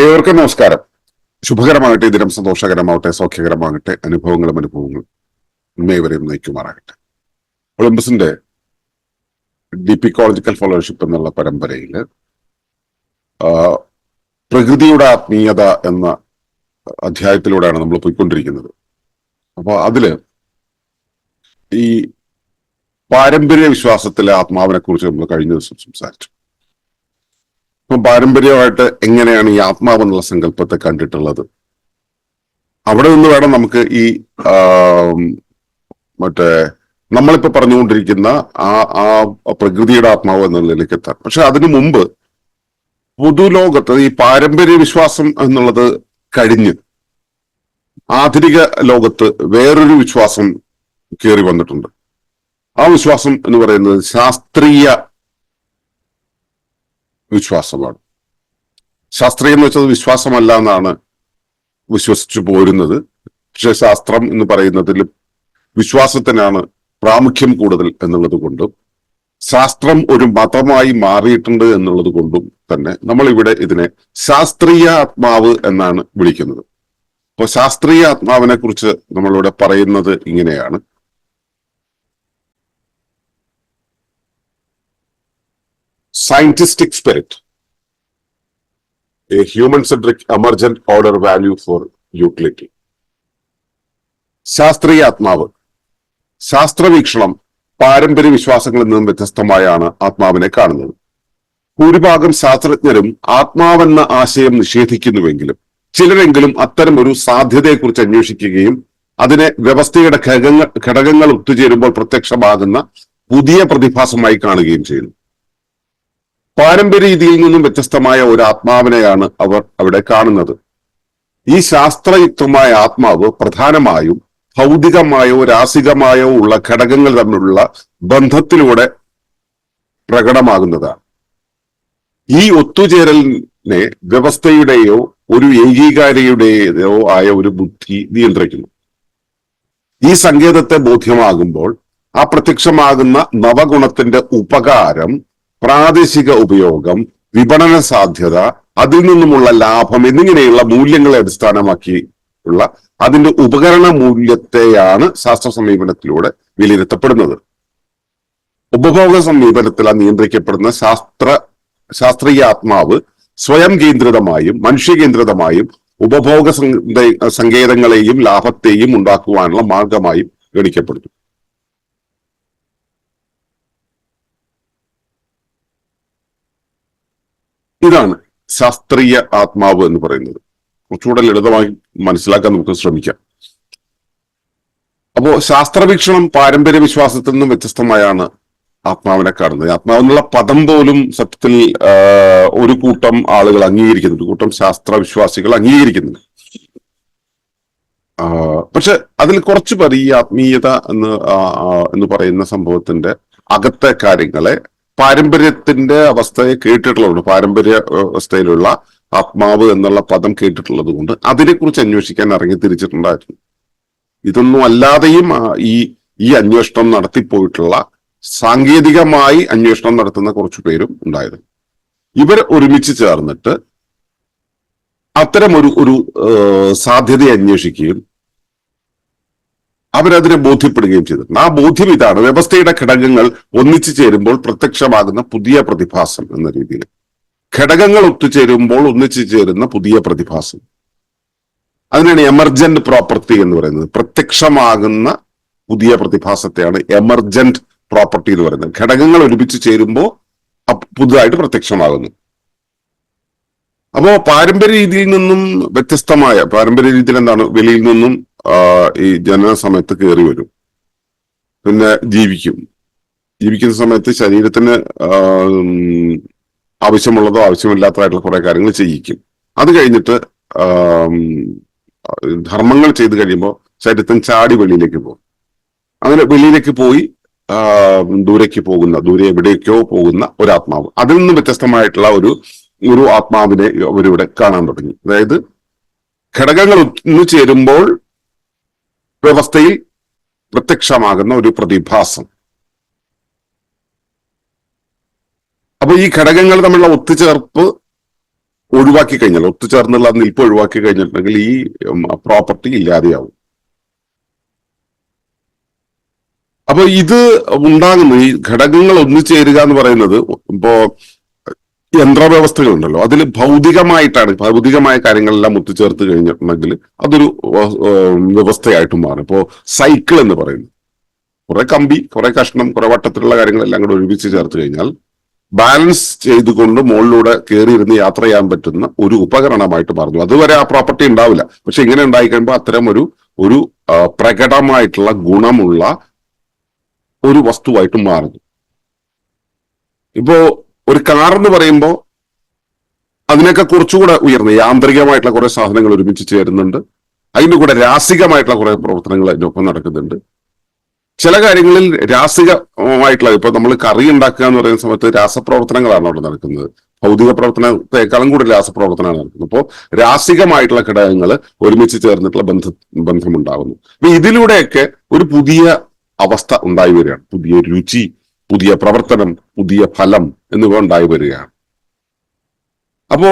ഏവർക്കും നമസ്കാരം. ശുഭകരമാകട്ടെ ദിനം സന്തോഷകരമാവട്ടെ സൗഖ്യകരമാകട്ടെ അനുഭവങ്ങളും അനുഭവങ്ങളും ഉമ്മയവരെയും നയിക്കുമാറാകട്ടെ. ഒളിമ്പസിന്റെ ഡി പി കോളജിക്കൽ ഫെലോഷിപ്പ് എന്നുള്ള പരമ്പരയിൽ പ്രകൃതിയുടെ ആത്മീയത എന്ന അധ്യായത്തിലൂടെയാണ് നമ്മൾ പോയിക്കൊണ്ടിരിക്കുന്നത്. അപ്പോൾ അതിൽ ഈ പാരമ്പര്യ വിശ്വാസത്തിലെ ആത്മാവിനെ കുറിച്ച് നമ്മൾ കഴിഞ്ഞ ദിവസം സംസാരിച്ചു. അപ്പം പാരമ്പര്യമായിട്ട് എങ്ങനെയാണ് ഈ ആത്മാവ് എന്നുള്ള സങ്കല്പത്തെ കണ്ടിട്ടുള്ളത്? അവിടെ നിന്ന് വേണം നമുക്ക് ഈ മറ്റേ നമ്മളിപ്പോ പറഞ്ഞുകൊണ്ടിരിക്കുന്ന ആ ആ പ്രകൃതിയുടെ ആത്മാവ് എന്നുള്ളതിലേക്ക് എത്താൻ. പക്ഷെ അതിനു മുമ്പ് പൊതുലോകത്ത് ഈ പാരമ്പര്യ വിശ്വാസം എന്നുള്ളത് കഴിഞ്ഞ് ആധുനിക ലോകത്ത് വേറൊരു വിശ്വാസം കയറി വന്നിട്ടുണ്ട്. ആ വിശ്വാസം എന്ന് പറയുന്നത് ശാസ്ത്രീയ വിശ്വാസമാണ്. ശാസ്ത്രീയം എന്ന് വെച്ചത് വിശ്വാസമല്ല എന്നാണ് വിശ്വസിച്ചു പോരുന്നത്. പക്ഷെ ശാസ്ത്രം എന്ന് പറയുന്നതിൽ വിശ്വാസത്തിനാണ് പ്രാമുഖ്യം കൂടുതൽ എന്നുള്ളത് കൊണ്ടും ശാസ്ത്രം ഒരു മതമായി മാറിയിട്ടുണ്ട് എന്നുള്ളത് കൊണ്ടും തന്നെ നമ്മൾ ഇവിടെ ഇതിനെ ശാസ്ത്രീയ ആത്മാവ് എന്നാണ് വിളിക്കുന്നത്. അപ്പോൾ ശാസ്ത്രീയ ആത്മാവിനെ കുറിച്ച് നമ്മളിവിടെ പറയുന്നത് ഇങ്ങനെയാണ്. Scientific spirit, a human-centric emergent order value for utility. ശാസ്ത്രീയ ആത്മാവ്. ശാസ്ത്രവീക്ഷണം പാരമ്പര്യ വിശ്വാസങ്ങളിൽ നിന്നും വ്യത്യസ്തമായാണ് ആത്മാവിനെ കാണുന്നത്. ഭൂരിഭാഗം ശാസ്ത്രജ്ഞരും ആത്മാവെന്ന ആശയം നിഷേധിക്കുന്നുവെങ്കിലും ചിലരെങ്കിലും അത്തരം ഒരു സാധ്യതയെക്കുറിച്ച് അന്വേഷിക്കുകയും അതിനെ വ്യവസ്ഥയുടെ ഘടകങ്ങൾ ഘടകങ്ങൾ ഒത്തുചേരുമ്പോൾ പ്രത്യക്ഷമാകുന്ന പുതിയ പ്രതിഭാസമായി കാണുകയും ചെയ്യുന്നു. പാരമ്പര്യ രീതിയിൽ നിന്നും വ്യത്യസ്തമായ ഒരു ആത്മാവിനെയാണ് അവർ അവിടെ കാണുന്നത്. ഈ ശാസ്ത്രയുക്തമായ ആത്മാവ് പ്രധാനമായും ഭൗതികമായോ രാസികമായോ ഉള്ള ഘടകങ്ങൾ തമ്മിലുള്ള ബന്ധത്തിലൂടെ പ്രകടമാകുന്നതാണ്. ഈ ഒത്തുചേരലിനെ വ്യവസ്ഥയുടെയോ ഒരു ഏകീകാരയുടെയോ ആയ ഒരു ബുദ്ധി നിയന്ത്രിക്കുന്നു. ഈ സങ്കേതത്തെ ബോധ്യമാകുമ്പോൾ ആ പ്രത്യക്ഷമാകുന്ന നവഗുണത്തിന്റെ ഉപകാരം പ്രാദേശിക ഉപയോഗം വിപണന സാധ്യത അതിൽ നിന്നുമുള്ള ലാഭം എന്നിങ്ങനെയുള്ള മൂല്യങ്ങളെ അടിസ്ഥാനമാക്കി ഉള്ള അതിന്റെ ഉപകരണ മൂല്യത്തെയാണ് ശാസ്ത്ര സമീപനത്തിലൂടെ വിലയിരുത്തപ്പെടുന്നത്. ഉപഭോഗ സമീപനത്തിൽ നിയന്ത്രിക്കപ്പെടുന്ന ശാസ്ത്ര ശാസ്ത്രീയ ആത്മാവ് സ്വയം കേന്ദ്രിതമായും മനുഷ്യകേന്ദ്രിതമായും ഉപഭോഗ സങ്കേതങ്ങളെയും ലാഭത്തെയും ഉണ്ടാക്കുവാനുള്ള മാർഗമായും ഗണിക്കപ്പെടുന്നു. ഇതാണ് ശാസ്ത്രീയ ആത്മാവ് എന്ന് പറയുന്നത്. കുറച്ചുകൂടെ ലളിതമായി മനസ്സിലാക്കാൻ നമുക്ക് ശ്രമിക്കാം. അപ്പോ ശാസ്ത്രവീക്ഷണം പാരമ്പര്യ വിശ്വാസത്തിൽ നിന്നും വ്യത്യസ്തമായാണ് ആത്മാവിനെ കാണുന്നത്. ആത്മാവെന്നുള്ള പദം പോലും സത്യത്തിൽ ഒരു കൂട്ടം ആളുകൾ അംഗീകരിക്കുന്നുണ്ട് കൂട്ടം ശാസ്ത്ര വിശ്വാസികൾ അംഗീകരിക്കുന്നുണ്ട് പക്ഷെ അതിൽ കുറച്ച് പേർ ഈ ആത്മീയത എന്ന് എന്ന് പറയുന്ന സംഭവത്തിന്റെ അകത്തെ കാര്യങ്ങളെ പാരമ്പര്യത്തിന്റെ അവസ്ഥയെ കേട്ടിട്ടുള്ളതുകൊണ്ട് പാരമ്പര്യ അവസ്ഥയിലുള്ള ആത്മാവ് എന്നുള്ള പദം കേട്ടിട്ടുള്ളത് കൊണ്ട് അതിനെക്കുറിച്ച് അന്വേഷിക്കാൻ ഇറങ്ങി തിരിച്ചിട്ടുണ്ടായിരുന്നു. ഇതൊന്നും അല്ലാതെയും ഈ ഈ അന്വേഷണം നടത്തിപ്പോയിട്ടുള്ള സാങ്കേതികമായി അന്വേഷണം നടത്തുന്ന കുറച്ചു പേരും ഉണ്ടായിരുന്നു. ഇവർ ഒരുമിച്ച് ചേർന്നിട്ട് അത്തരം ഒരു ഒരു സാധ്യത അന്വേഷിക്കുകയും അവരതിനെ ബോധ്യപ്പെടുകയും ചെയ്തു. ആ ബോധ്യം ഇതാണ്. വ്യവസ്ഥയുടെ ഘടകങ്ങൾ ഒന്നിച്ചു ചേരുമ്പോൾ പ്രത്യക്ഷമാകുന്ന പുതിയ പ്രതിഭാസം എന്ന രീതിയിൽ. ഘടകങ്ങൾ ഒത്തുചേരുമ്പോൾ ഒന്നിച്ചു ചേരുന്ന പുതിയ പ്രതിഭാസം. അതിനാണ് എമർജന്റ് പ്രോപ്പർട്ടി എന്ന് പറയുന്നത്. പ്രത്യക്ഷമാകുന്ന പുതിയ പ്രതിഭാസത്തെയാണ് എമർജന്റ് പ്രോപ്പർട്ടി എന്ന് പറയുന്നത്. ഘടകങ്ങൾ ഒരുമിച്ച് ചേരുമ്പോൾ പുതുതായിട്ട് പ്രത്യക്ഷമാകുന്നു. അപ്പോ പാരമ്പര്യ രീതിയിൽ നിന്നും വ്യത്യസ്തമായ പാരമ്പര്യ രീതിയിൽ എന്താണ്? വെളിയിൽ നിന്നും ഈ ജനന സമയത്ത് കയറി വരും. പിന്നെ ജീവിക്കും. ജീവിക്കുന്ന സമയത്ത് ശരീരത്തിന് ആവശ്യമുള്ളതോ ആവശ്യമില്ലാത്തതായിട്ടുള്ള കുറെ കാര്യങ്ങൾ ചെയ്യിക്കും. അത് കഴിഞ്ഞിട്ട് ധർമ്മങ്ങൾ ചെയ്തു കഴിയുമ്പോൾ ശരീരത്തിന് ചാടി വെളിയിലേക്ക് പോകും. അങ്ങനെ വെളിയിലേക്ക് പോയി ദൂരേക്ക് പോകുന്ന ദൂരെ എവിടേക്കോ പോകുന്ന ഒരു ആത്മാവ് അതിൽ നിന്നും വ്യത്യസ്തമായിട്ടുള്ള ഒരു ഒരു ആത്മാവിനെ അവരിവിടെ കാണാൻ തുടങ്ങി. അതായത് ഘടകങ്ങൾ ഒന്നു ചേരുമ്പോൾ വ്യവസ്ഥയിൽ പ്രത്യക്ഷമാകുന്ന ഒരു പ്രതിഭാസം. അപ്പൊ ഈ ഘടകങ്ങൾ തമ്മിലുള്ള ഒത്തുചേർപ്പ് ഒഴിവാക്കി കഴിഞ്ഞാൽ ഒത്തുചേർന്നുള്ള നിൽപ്പ് ഒഴിവാക്കി കഴിഞ്ഞിട്ടുണ്ടെങ്കിൽ ഈ പ്രോപ്പർട്ടി ഇല്ലാതെയാവും. അപ്പൊ ഇത് ഉണ്ടാകുന്നു ഈ ഘടകങ്ങൾ ഒന്നിച്ചേരുക എന്ന് പറയുന്നത് ഇപ്പോ യന്ത്രവ്യവസ്ഥകളുണ്ടല്ലോ. അതിൽ ഭൗതികമായിട്ടാണ് ഭൗതികമായ കാര്യങ്ങളെല്ലാം ഒത്തുചേർത്ത് കഴിഞ്ഞിട്ടുണ്ടെങ്കിൽ അതൊരു വ്യവസ്ഥയായിട്ട് മാറും. ഇപ്പോ സൈക്കിൾ എന്ന് പറയുന്നത് കുറെ കമ്പി കുറെ കഷ്ണം കുറെ വട്ടത്തിലുള്ള കാര്യങ്ങളെല്ലാം കൂടെ ഒരുമിച്ച് ചേർത്ത് കഴിഞ്ഞാൽ ബാലൻസ് ചെയ്തുകൊണ്ട് മുകളിലൂടെ കയറിയിരുന്ന് യാത്ര ചെയ്യാൻ പറ്റുന്ന ഒരു ഉപകരണമായിട്ട് മാറുന്നു. അതുവരെ ആ പ്രോപ്പർട്ടി ഉണ്ടാവില്ല. പക്ഷെ ഇങ്ങനെ ഉണ്ടായി കഴിയുമ്പോൾ അത്തരം ഒരു ഒരു പ്രകടമായിട്ടുള്ള ഗുണമുള്ള ഒരു വസ്തുവായിട്ട് മാറുന്നു. ഇപ്പോ ഒരു കാർ എന്ന് പറയുമ്പോൾ അതിനൊക്കെ കുറച്ചുകൂടെ ഉയർന്ന. യാന്ത്രികമായിട്ടുള്ള കുറെ സാധനങ്ങൾ ഒരുമിച്ച് ചേരുന്നുണ്ട്. അതിന്റെ കൂടെ രാസികമായിട്ടുള്ള കുറെ പ്രവർത്തനങ്ങൾ അതിനൊപ്പം നടക്കുന്നുണ്ട്. ചില കാര്യങ്ങളിൽ രാസികമായിട്ടുള്ള ഇപ്പൊ നമ്മൾ കറി ഉണ്ടാക്കുക എന്ന് പറയുന്ന സമയത്ത് രാസപ്രവർത്തനങ്ങളാണ് അവിടെ നടക്കുന്നത്. ഭൗതിക പ്രവർത്തനത്തെക്കാളും കൂടി രാസപ്രവർത്തനമാണ് നടക്കുന്നത്. അപ്പോൾ രാസികമായിട്ടുള്ള ഘടകങ്ങൾ ഒരുമിച്ച് ചേർന്നിട്ടുള്ള ബന്ധ ബന്ധമുണ്ടാകുന്നു. അപ്പൊ ഇതിലൂടെയൊക്കെ ഒരു പുതിയ അവസ്ഥ ഉണ്ടായി വരികയാണ്. പുതിയ രുചി പുതിയ പ്രവർത്തനം പുതിയ ഫലം എന്നിവ ഉണ്ടായി വരികയാണ് അപ്പോ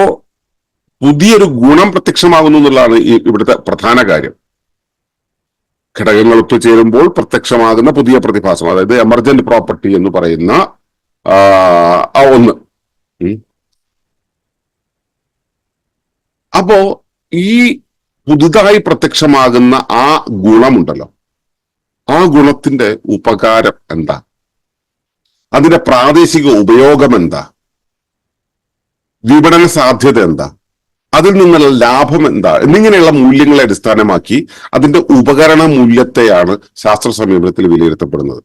പുതിയൊരു ഗുണം പ്രത്യക്ഷമാകുന്നു എന്നുള്ളതാണ് ഈ ഇവിടുത്തെ പ്രധാന കാര്യം. ഘടകങ്ങൾ ഒത്തുചേരുമ്പോൾ പ്രത്യക്ഷമാകുന്ന പുതിയ പ്രതിഭാസം അതായത് എമർജന്റ് പ്രോപ്പർട്ടി എന്ന് പറയുന്ന ആ, ഒന്ന്. അപ്പോ ഈ പുതുതായി പ്രത്യക്ഷമാകുന്ന ആ ഗുണമുണ്ടല്ലോ. ആ ഗുണത്തിന്റെ ഉപകാരം എന്താ? അതിന്റെ പ്രാദേശിക ഉപയോഗം എന്താ? വിപണന സാധ്യത എന്താ? അതിൽ നിന്നുള്ള ലാഭം എന്താ? എന്നിങ്ങനെയുള്ള മൂല്യങ്ങളെ അടിസ്ഥാനമാക്കി അതിന്റെ ഉപകരണ മൂല്യത്തെയാണ് ശാസ്ത്ര സമീപനത്തിൽ വിലയിരുത്തപ്പെടുന്നത്.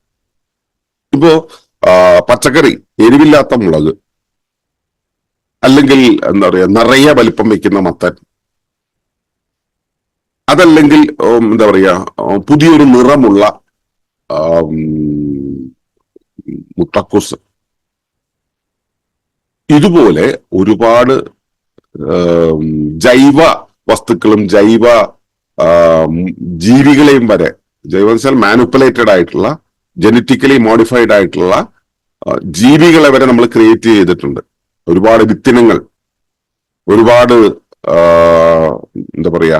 ഇപ്പോ പച്ചക്കറി എരിവില്ലാത്ത മുളക് അല്ലെങ്കിൽ എന്താ പറയാ നിറയെ വലിപ്പം വെക്കുന്ന മത്തൻ അതല്ലെങ്കിൽ എന്താ പറയാ പുതിയൊരു നിറമുള്ള ആം, മുട്ടക്കൂസ് ഇതുപോലെ ഒരുപാട് ജൈവ വസ്തുക്കളും ജൈവ ജീവികളെയും വരെ ജൈവ മാനുപ്പുലേറ്റഡ് ആയിട്ടുള്ള ജനറ്റിക്കലി മോഡിഫൈഡ് ആയിട്ടുള്ള ജീവികളെ വരെ നമ്മൾ ക്രിയേറ്റ് ചെയ്തിട്ടുണ്ട്. ഒരുപാട് വിത്തിനങ്ങൾ ഒരുപാട് എന്താ പറയാ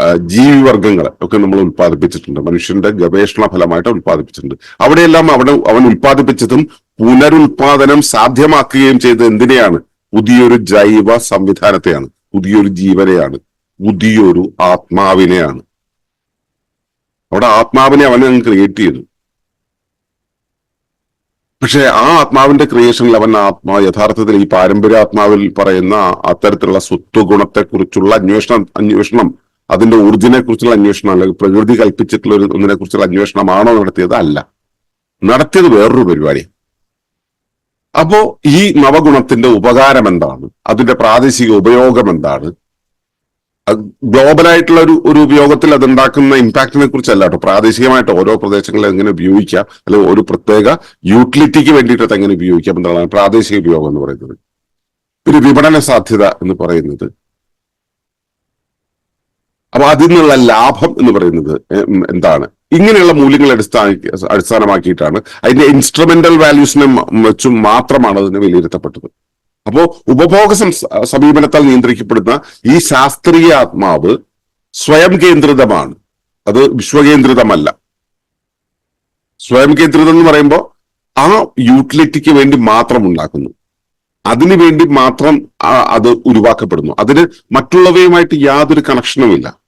ആ, ജീവിവർഗങ്ങൾ ഒക്കെ നമ്മൾ ഉൽപ്പാദിപ്പിച്ചിട്ടുണ്ട്. മനുഷ്യന്റെ ഗവേഷണ ഫലമായിട്ട് ഉൽപ്പാദിപ്പിച്ചിട്ടുണ്ട്. അവിടെയെല്ലാം അവിടെ അവൻ ഉൽപ്പാദിപ്പിച്ചതും പുനരുൽപാദനം സാധ്യമാക്കുകയും ചെയ്തത് എന്തിനെയാണ്? പുതിയൊരു ജൈവ സംവിധാനത്തെയാണ്. പുതിയൊരു ജീവനെയാണ്. പുതിയൊരു ആത്മാവിനെയാണ്. അവിടെ ആത്മാവിനെ അവൻ അങ്ങ് ക്രിയേറ്റ് ചെയ്തു. പക്ഷേ ആ ആത്മാവിന്റെ ക്രിയേഷനിൽ അവൻ ആത്മാ യഥാർത്ഥത്തിൽ ഈ പാരമ്പര്യ ആത്മാവിൽ പറയുന്ന അത്തരത്തിലുള്ള സ്വത്വ ഗുണത്തെക്കുറിച്ചുള്ള അന്വേഷണം അന്വേഷണം അതിന്റെ ഒറിജിനെ കുറിച്ചുള്ള അന്വേഷണം അല്ലെങ്കിൽ പ്രകൃതി കൽപ്പിച്ചിട്ടുള്ള ഒരു ഒന്നിനെ കുറിച്ചുള്ള അന്വേഷണമാണോ നടത്തിയത്? അല്ല. നടത്തിയത് വേറൊരു പരിപാടി അപ്പോ ഈ നവഗുണത്തിന്റെ ഉപകാരം എന്താണ്? അതിന്റെ പ്രാദേശിക ഉപയോഗം എന്താണ്? ഗ്ലോബലായിട്ടുള്ള ഒരു ഒരു ഉപയോഗത്തിൽ അത് ഉണ്ടാക്കുന്ന ഇമ്പാക്റ്റിനെ കുറിച്ചല്ല കേട്ടോ. പ്രാദേശികമായിട്ട് ഓരോ പ്രദേശങ്ങളിൽ എങ്ങനെ ഉപയോഗിക്കാം? അല്ലെങ്കിൽ ഒരു പ്രത്യേക യൂട്ടിലിറ്റിക്ക് വേണ്ടിയിട്ട് എങ്ങനെ ഉപയോഗിക്കാം? എന്നുള്ളതാണ് പ്രാദേശിക ഉപയോഗം എന്ന് പറയുന്നത്. പിന്നെ വിപണന സാധ്യത എന്ന് പറയുന്നത്. അപ്പൊ അതിൽ നിന്നുള്ള ലാഭം എന്ന് പറയുന്നത് എന്താണ്? ഇങ്ങനെയുള്ള മൂല്യങ്ങൾ അടിസ്ഥാന അടിസ്ഥാനമാക്കിയിട്ടാണ് അതിന്റെ ഇൻസ്ട്രുമെന്റൽ വാല്യൂസിനെ വെച്ചും മാത്രമാണ് അതിന് വിലയിരുത്തപ്പെട്ടത്. അപ്പോ ഉപഭോഗ സമീപനത്താൽ നിയന്ത്രിക്കപ്പെടുന്ന ഈ ശാസ്ത്രീയ ആത്മാവ് സ്വയം കേന്ദ്രിതമാണ്. അത് വിശ്വകേന്ദ്രിതമല്ല. സ്വയം കേന്ദ്രിതം എന്ന് പറയുമ്പോൾ ആ യൂട്ടിലിറ്റിക്ക് വേണ്ടി മാത്രം ഉണ്ടാക്കുന്നു. അതിനു വേണ്ടി മാത്രം അത് ഉരുവാക്കപ്പെടുന്നു. അതിന് മറ്റുള്ളവയുമായിട്ട് യാതൊരു കണക്ഷനുമില്ല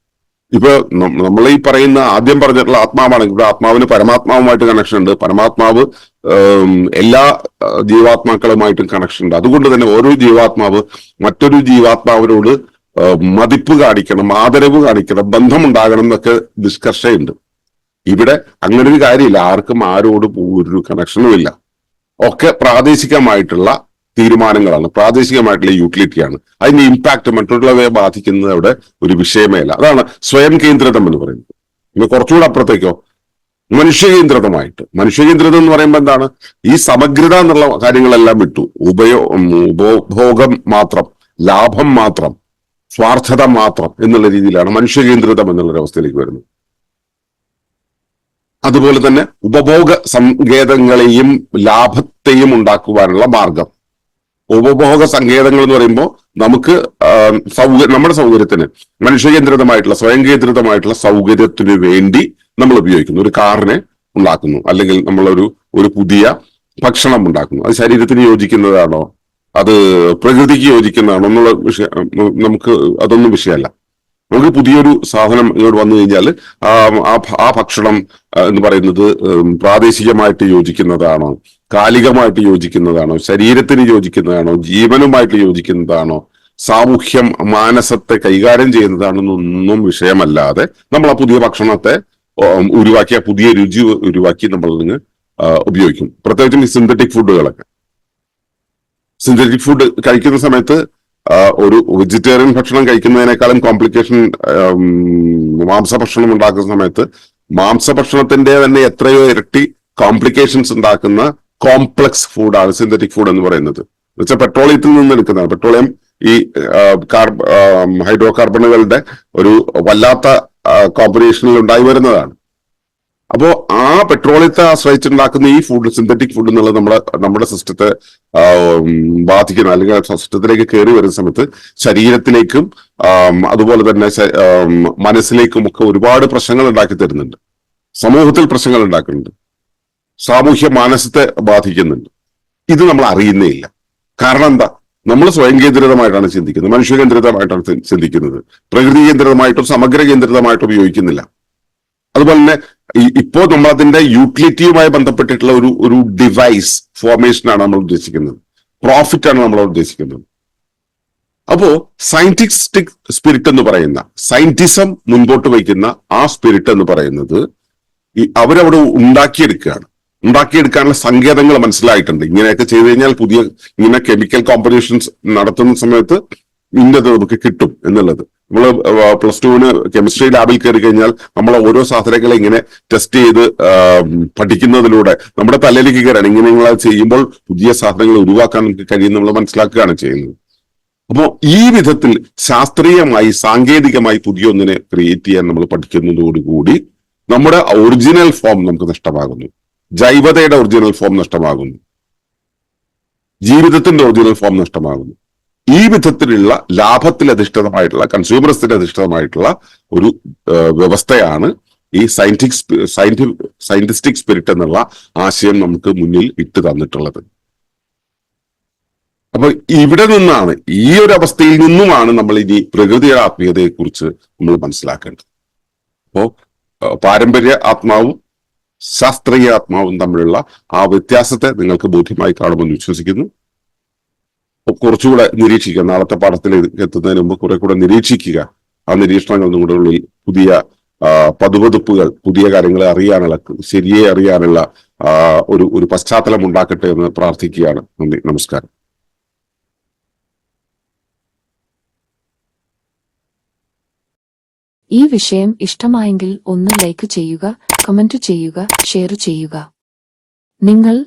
ഇപ്പൊ നമ്മൾ ഈ പറയുന്ന ആദ്യം പറഞ്ഞിട്ടുള്ള ആത്മാവാണ്. ഇവിടെ ആത്മാവിന് പരമാത്മാവുമായിട്ട് കണക്ഷൻ ഉണ്ട്. പരമാത്മാവ് എല്ലാ ജീവാത്മാക്കളുമായിട്ടും കണക്ഷൻ ഉണ്ട്. അതുകൊണ്ട് തന്നെ ഓരോ ജീവാത്മാവ് മറ്റൊരു ജീവാത്മാവിനോട് മതിപ്പ് കാണിക്കണം ആദരവ് കാണിക്കണം ബന്ധം ഉണ്ടാകണം എന്നൊക്കെ ഡിസ്കർഷയുണ്ട് ഇവിടെ അങ്ങനെ ഒരു കാര്യമില്ല. ആർക്കും ആരോടും ഒരു കണക്ഷനും ഇല്ല. ഒക്കെ പ്രാദേശികമായിട്ടുള്ള തീരുമാനങ്ങളാണ്. പ്രാദേശികമായിട്ടുള്ള യൂട്ടിലിറ്റിയാണ്. അതിന്റെ ഇമ്പാക്ട് മറ്റുള്ളവയെ ബാധിക്കുന്നത് അവിടെ ഒരു വിഷയമേ അല്ല. അതാണ് സ്വയം കേന്ദ്രിതം എന്ന് പറയുന്നത്. ഇനി കുറച്ചുകൂടെ അപ്പുറത്തേക്കോ. മനുഷ്യകേന്ദ്രിതമായിട്ട്. മനുഷ്യകേന്ദ്രിതം എന്ന് പറയുമ്പോൾ എന്താണ്? ഈ സമഗ്രത എന്നുള്ള കാര്യങ്ങളെല്ലാം വിട്ടു. ഉപയോ ഉപഭോഗം മാത്രം ലാഭം മാത്രം സ്വാർത്ഥത മാത്രം എന്നുള്ള രീതിയിലാണ് മനുഷ്യകേന്ദ്രിതം എന്നുള്ള അവസ്ഥയിലേക്ക് വരുന്നത്. അതുപോലെ തന്നെ ഉപഭോഗ സങ്കേതങ്ങളെയും ലാഭത്തെയും ഉണ്ടാക്കുവാനുള്ള മാർഗം. ഉപഭോഗ സങ്കേതങ്ങൾ എന്ന് പറയുമ്പോൾ നമുക്ക് സൗകര്യം സൗക നമ്മുടെ സൗകര്യത്തിന് മനുഷ്യകേന്ദ്രിതമായിട്ടുള്ള സ്വയം കേന്ദ്രിതമായിട്ടുള്ള സൗകര്യത്തിന് വേണ്ടി നമ്മൾ ഉപയോഗിക്കുന്നു. ഒരു കാറിനെ ഉണ്ടാക്കുന്നു. അല്ലെങ്കിൽ നമ്മളൊരു ഒരു പുതിയ ഭക്ഷണം ഉണ്ടാക്കുന്നു. അത് ശരീരത്തിന് യോജിക്കുന്നതാണോ? അത് പ്രകൃതിക്ക് യോജിക്കുന്നതാണോ? എന്നുള്ള വിഷയം നമുക്ക് അതൊന്നും വിഷയമല്ല. നമുക്ക് പുതിയൊരു സാധനം ഇങ്ങോട്ട് വന്നു കഴിഞ്ഞാൽ ആ ഭക്ഷണം എന്ന് പറയുന്നത് പ്രാദേശികമായിട്ട് യോജിക്കുന്നതാണോ? കാലികമായിട്ട് യോജിക്കുന്നതാണോ? ശരീരത്തിന് യോജിക്കുന്നതാണോ? ജീവനുമായിട്ട് യോജിക്കുന്നതാണോ? സാമൂഹ്യം മാനസത്തെ കൈകാര്യം ചെയ്യുന്നതാണെന്നൊന്നും വിഷയമല്ലാതെ നമ്മൾ ആ പുതിയ ഭക്ഷണത്തെ ഉരുവാക്കിയ പുതിയ രുചി ഉരുവാക്കി നമ്മൾ അതിന് ഉപയോഗിക്കും. പ്രത്യേകിച്ചും ഈ സിന്തറ്റിക് ഫുഡുകളൊക്കെ സിന്തറ്റിക് ഫുഡ് കഴിക്കുന്ന സമയത്ത് ഒരു വെജിറ്റേറിയൻ ഭക്ഷണം കഴിക്കുന്നതിനേക്കാളും കോംപ്ലിക്കേഷൻ മാംസഭക്ഷണം ഉണ്ടാക്കുന്ന സമയത്ത് മാംസഭക്ഷണത്തിന്റെ തന്നെ എത്രയോ ഇരട്ടി കോംപ്ലിക്കേഷൻസ് ഉണ്ടാക്കുന്ന കോംപ്ലക്സ് ഫുഡാണ് സിന്തറ്റിക് ഫുഡ് എന്ന് പറയുന്നത്. എന്നുവെച്ചാൽ പെട്രോളിയത്തിൽ നിന്ന് എടുക്കുന്നതാണ്. പെട്രോളിയം ഈ കാർബ ഹൈഡ്രോ കാർബണുകളുടെ ഒരു വല്ലാത്ത കോമ്പിനേഷനിൽ ഉണ്ടായി വരുന്നതാണ്. ആ പെട്രോളിയത്തെ ആശ്രയിച്ചുണ്ടാക്കുന്ന ഈ ഫുഡ് സിന്തറ്റിക് ഫുഡ് എന്നുള്ളത് നമ്മുടെ നമ്മുടെ സിസ്റ്റത്തെ ബാധിക്കുന്ന അല്ലെങ്കിൽ സിസ്റ്റത്തിലേക്ക് കയറി വരുന്ന സമയത്ത് ശരീരത്തിലേക്കും അതുപോലെ തന്നെ മനസ്സിലേക്കും ഒക്കെ ഒരുപാട് പ്രശ്നങ്ങൾ ഉണ്ടാക്കി തരുന്നുണ്ട്. സമൂഹത്തിൽ പ്രശ്നങ്ങൾ ഉണ്ടാക്കുന്നുണ്ട്. സാമൂഹ്യ മാനസത്തെ ബാധിക്കുന്നുണ്ട്. ഇത് നമ്മൾ അറിയുന്നേ ഇല്ല. കാരണം എന്താ? നമ്മൾ സ്വയം കേന്ദ്രിതമായിട്ടാണ് ചിന്തിക്കുന്നത്. മനുഷ്യ കേന്ദ്രിതമായിട്ടാണ് ചിന്തിക്കുന്നത്. പ്രകൃതി കേന്ദ്രിതമായിട്ടോ സമഗ്ര കേന്ദ്രിതമായിട്ടോ ഉപയോഗിക്കുന്നില്ല. അതുപോലെ തന്നെ ഇപ്പോ നമ്മൾ അതിന്റെ യൂട്ടിലിറ്റിയുമായി ബന്ധപ്പെട്ടിട്ടുള്ള ഒരു ഒരു ഡിവൈസ് ഫോർമേഷൻ ആണ് നമ്മൾ ഉദ്ദേശിക്കുന്നത്. പ്രോഫിറ്റ് ആണ് നമ്മൾ ഉദ്ദേശിക്കുന്നത്. അപ്പോ സയന്റിസ്റ്റിക് സ്പിരിറ്റ് എന്ന് പറയുന്ന സയന്റിസം മുൻപോട്ട് വയ്ക്കുന്ന ആ സ്പിരിറ്റ് എന്ന് പറയുന്നത് ഈ അവരവിടെ ഉണ്ടാക്കിയെടുക്കുകയാണ്. ഉണ്ടാക്കിയെടുക്കാനുള്ള സങ്കേതങ്ങൾ മനസ്സിലായിട്ടുണ്ട്. ഇങ്ങനെയൊക്കെ ചെയ്തു കഴിഞ്ഞാൽ പുതിയ ഇങ്ങനെ കെമിക്കൽ കോമ്പറ്റീഷൻസ് നടത്തുന്ന സമയത്ത് ഇന്നത് നമുക്ക് കിട്ടും എന്നുള്ളത്. നമ്മൾ പ്ലസ് ടുവിന് കെമിസ്ട്രി ലാബിൽ കയറി കഴിഞ്ഞാൽ നമ്മൾ ഓരോ സാധനങ്ങളെ ഇങ്ങനെ ടെസ്റ്റ് ചെയ്ത് പഠിക്കുന്നതിലൂടെ നമ്മുടെ തലയിലേക്ക് കയറാണ് ഇങ്ങനെ നിങ്ങൾ ചെയ്യുമ്പോൾ പുതിയ സാധനങ്ങൾ ഒഴിവാക്കാൻ നമുക്ക് കഴിയും നമ്മൾ മനസ്സിലാക്കുകയാണ് ചെയ്യുന്നത്. അപ്പോൾ ഈ വിധത്തിൽ ശാസ്ത്രീയമായി സാങ്കേതികമായി പുതിയ ഒന്നിനെ ക്രിയേറ്റ് ചെയ്യാൻ നമ്മൾ പഠിക്കുന്നതോടുകൂടി നമ്മുടെ ഒറിജിനൽ ഫോം നമുക്ക് നഷ്ടമാകുന്നു. ജൈവതയുടെ ഒറിജിനൽ ഫോം നഷ്ടമാകുന്നു. ജീവിതത്തിന്റെ ഒറിജിനൽ ഫോം നഷ്ടമാകുന്നു. ഈ വിധത്തിലുള്ള ലാഭത്തിൽ അധിഷ്ഠിതമായിട്ടുള്ള കൺസ്യൂമറിസത്തിൽ അധിഷ്ഠിതമായിട്ടുള്ള ഒരു വ്യവസ്ഥയാണ് ഈ സയന്റിക് സയന്റിഫിക് സയന്റിസ്റ്റിക് സ്പിരിറ്റ് എന്നുള്ള ആശയം നമുക്ക് മുന്നിൽ ഇട്ട് തന്നിട്ടുള്ളത്. അപ്പൊ ഇവിടെ നിന്നാണ് ഈ ഒരു അവസ്ഥയിൽ നിന്നുമാണ് നമ്മൾ ഇനി പ്രകൃതിയുടെ ആത്മീയതയെ കുറിച്ച് നമ്മൾ മനസ്സിലാക്കേണ്ടത്. അപ്പോ പാരമ്പര്യ ആത്മാവും ശാസ്ത്രീയ ആത്മാവും തമ്മിലുള്ള ആ വ്യത്യാസത്തെ നിങ്ങൾക്ക് ബോധ്യമായി കാണുമെന്ന് വിശ്വസിക്കുന്നു. കുറച്ചുകൂടെ നിരീക്ഷിക്കുക. നാളത്തെ പാഠത്തിലേക്ക് എത്തുന്നതിന് മുമ്പ് കുറെ കൂടെ നിരീക്ഷിക്കുക. ആ നിരീക്ഷണങ്ങൾ നിങ്ങളുടെ ഉള്ളിൽ പുതിയ പതുപതുപ്പുകൾ പുതിയ കാര്യങ്ങളെ അറിയാനുള്ള ശരിയെ അറിയാനുള്ള ഒരു ഒരു പശ്ചാത്തലം ഉണ്ടാക്കട്ടെ എന്ന് പ്രാർത്ഥിക്കുകയാണ്. നന്ദി. നമസ്കാരം. ഈ വിഷയം ഇഷ്ടമായെങ്കിൽ ഒന്ന് ലൈക്ക് ചെയ്യുക കമന്റ് ചെയ്യുക ഷെയർ ചെയ്യുക. നിങ്ങൾ